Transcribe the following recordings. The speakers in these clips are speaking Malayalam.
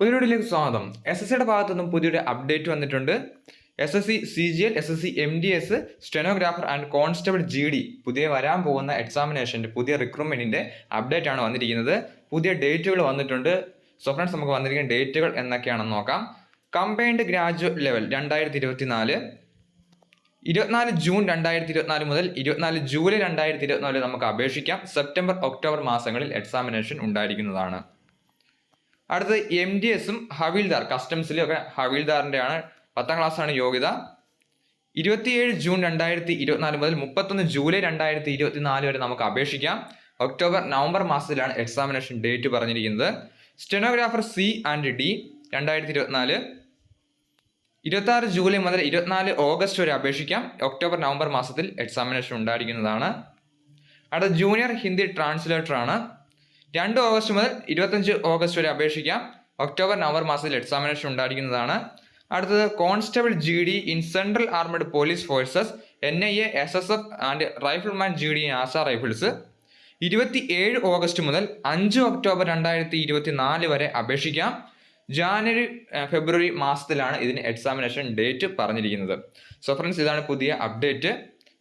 പുതിയ സ്വാഗതം. എസ് എസ് സിയുടെ ഭാഗത്തു നിന്നും പുതിയൊരു അപ്ഡേറ്റ് വന്നിട്ടുണ്ട്. S S C C G L S S C M D S stenographer and constable G D പുതിയ വരാൻ പോകുന്ന എക്സാമിനേഷന്റെ പുതിയ റിക്രൂട്ട്മെന്റിന്റെ അപ്ഡേറ്റ് ആണ് വന്നിരിക്കുന്നത്. പുതിയ ഡേറ്റുകൾ വന്നിട്ടുണ്ട്. സോ ഫ്രണ്ട്സ് നമുക്ക് വന്നിരിക്കുന്ന ഡേറ്റുകൾ എന്നൊക്കെയാണെന്ന് നോക്കാം. കമ്പൈൻഡ് ഗ്രാജുവേറ്റ് ലെവൽ രണ്ടായിരത്തി ഇരുപത്തി നാല് ഇരുപത്തിനാല് ജൂൺ രണ്ടായിരത്തി ഇരുപത്തിനാല് മുതൽ ഇരുപത്തിനാല് ജൂലൈ രണ്ടായിരത്തി ഇരുപത്തിനാല് നമുക്ക് അപേക്ഷിക്കാം. സെപ്റ്റംബർ ഒക്ടോബർ മാസങ്ങളിൽ എക്സാമിനേഷൻ ഉണ്ടായിരിക്കുന്നതാണ്. അടുത്തത് എം ഡി എസും ഹവീൽദാർ കസ്റ്റംസിലും ഒക്കെ ഹവീൽദാറിന്റെ ആണ് പത്താം ക്ലാസ്സാണ് യോഗ്യത. ഇരുപത്തിയേഴ് ജൂൺ രണ്ടായിരത്തി ഇരുപത്തിനാല് മുതൽ മുപ്പത്തൊന്ന് ജൂലൈ രണ്ടായിരത്തി ഇരുപത്തിനാല് വരെ നമുക്ക് അപേക്ഷിക്കാം. ഒക്ടോബർ നവംബർ മാസത്തിലാണ് എക്സാമിനേഷൻ ഡേറ്റ് പറഞ്ഞിരിക്കുന്നത്. സ്റ്റെനോഗ്രാഫർ സി ആൻഡ് ഡി രണ്ടായിരത്തി ഇരുപത്തിനാല് ഇരുപത്തി ജൂലൈ മുതൽ ഇരുപത്തിനാല് ഓഗസ്റ്റ് വരെ അപേക്ഷിക്കാം. ഒക്ടോബർ നവംബർ മാസത്തിൽ എക്സാമിനേഷൻ ഉണ്ടായിരിക്കുന്നതാണ്. അടുത്ത ജൂനിയർ ഹിന്ദി ട്രാൻസ്ലേറ്റർ ആണ്. രണ്ട് ഓഗസ്റ്റ് മുതൽ ഇരുപത്തഞ്ച് ഓഗസ്റ്റ് വരെ അപേക്ഷിക്കാം. ഒക്ടോബർ നവംബർ മാസത്തിൽ എക്സാമിനേഷൻ ഉണ്ടായിരിക്കുന്നതാണ്. അടുത്തത് constable G D in central armed police forces N I A S S F and rifleman G D in Assam rifles ഇരുപത്തി ഏഴ് ഓഗസ്റ്റ് മുതൽ അഞ്ച് ഒക്ടോബർ രണ്ടായിരത്തി ഇരുപത്തി നാല് വരെ അപേക്ഷിക്കാം. ജാനുവരി ഫെബ്രുവരി മാസത്തിലാണ് ഇതിന് എക്സാമിനേഷൻ ഡേറ്റ് പറഞ്ഞിരിക്കുന്നത്. സോ ഫ്രണ്ട്സ് ഇതാണ് പുതിയ update.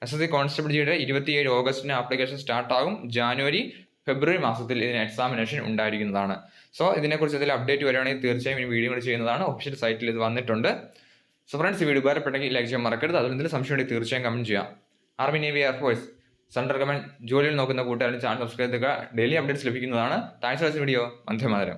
S S C constable ജിയുടെ ഇരുപത്തിയേഴ് ഓഗസ്റ്റിന് ആപ്ലിക്കേഷൻ സ്റ്റാർട്ട് ആകും ജാനുവരി ഫെബ്രുവരി മാസത്തിൽ ഇതിന് എക്സാമിനേഷൻ ഉണ്ടായിരിക്കുന്നതാണ്. സോ ഇതിനെക്കുറിച്ച് ഇതിൽ അപ്ഡേറ്റ് വരികയാണെങ്കിൽ തീർച്ചയായും ഈ വീഡിയോ കൂടി ചെയ്യുന്നതാണ്. ഒഫീഷ്യൽ സൈറ്റിൽ ഇത് വന്നിട്ടുണ്ട്. സോ ഫ്രണ്ട്സ് ഈ വീഡിയോ ഉപകാരപ്പെട്ടെങ്കിൽ ലൈക്ക് ചെയ്യാൻ മറക്കരുത്. അതുകൊണ്ട് എന്തെങ്കിലും സംശയം ഉണ്ടെങ്കിൽ തീർച്ചയായും കമന്റ് ചെയ്യാം. Army navy air force central government ജോലിയിൽ നോക്കുന്ന കൂട്ടുകാരുടെ ചാനൽ സബ്സ്ക്രൈബ് ചെയ്യുക. ഡെയിലി അപ്ഡേറ്റ്സ് ലഭിക്കുന്നതാണ്. Thanks for video Vande